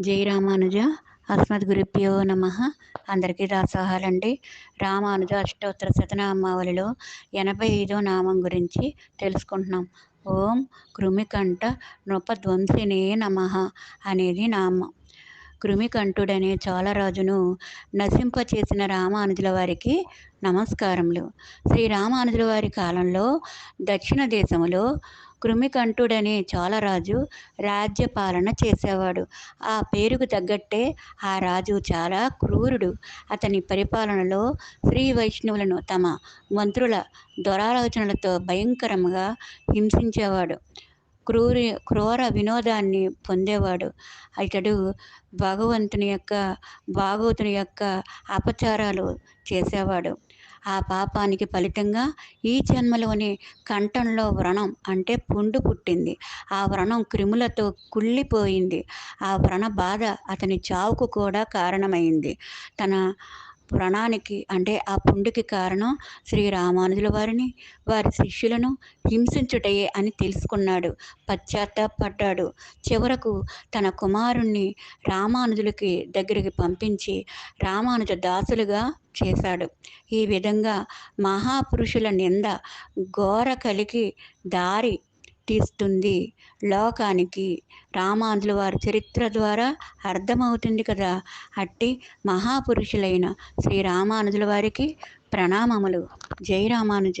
జై రామానుజ. అస్మద్ గురుభ్యో నమ. అందరికీ దాసోహాలండి రామానుజ అష్టోత్తర శతనామావళిలో ఎనభై ఐదో నామం గురించి తెలుసుకుంటున్నాం. ఓం కృమికంఠ నృపధ్వంసినే నమ అనేది నామం. కృమికంఠుడనే చోళరాజును నశింపచేసిన రామానుజుల వారికి నమస్కారములు. శ్రీ రామానుజుల వారి కాలంలో దక్షిణ దేశములో కృమికంఠుడనే చోళరాజు రాజ్యపాలన చేసేవాడు. ఆ పేరుకు తగ్గట్టే ఆ రాజు చాలా క్రూరుడు. అతని పరిపాలనలో శ్రీ వైష్ణవులను తమ మంత్రుల దురాలోచనలతో భయంకరంగా హింసించేవాడు. క్రూరి క్రూర వినోదాన్ని పొందేవాడు. ఇతడు భగవంతుని యొక్క భాగవతుని యొక్క అపచారాలు చేసేవాడు. ఆ పాపానికి ఫలితంగా ఈ జన్మలోని కంఠంలో వ్రణం అంటే పుండు పుట్టింది. ఆ వ్రణం క్రిములతో కుళ్ళిపోయింది. ఆ వ్రణ బాధ అతని చావుకు కూడా కారణమైంది. తన వ్రణానికి అంటే ఆ పుండుకి కారణం శ్రీ రామానుజుల వారిని వారి శిష్యులను హింసించుటయే అని తెలుసుకున్నాడు. పశ్చాత్తాపడ్డాడు. చివరకు తన కుమారుణ్ణి రామానుజులకి దగ్గరికి పంపించి రామానుజ దాసులుగా చేశాడు. ఈ విధంగా మహాపురుషుల నింద ఘోర కలిగి దారి తీస్తుంది లోకానికి రామానుజుల వారి చరిత్ర ద్వారా అర్థమవుతుంది కదా. అట్టి మహాపురుషులైన శ్రీ రామానుజుల వారికి ప్రణామములు. జై రామానుజ.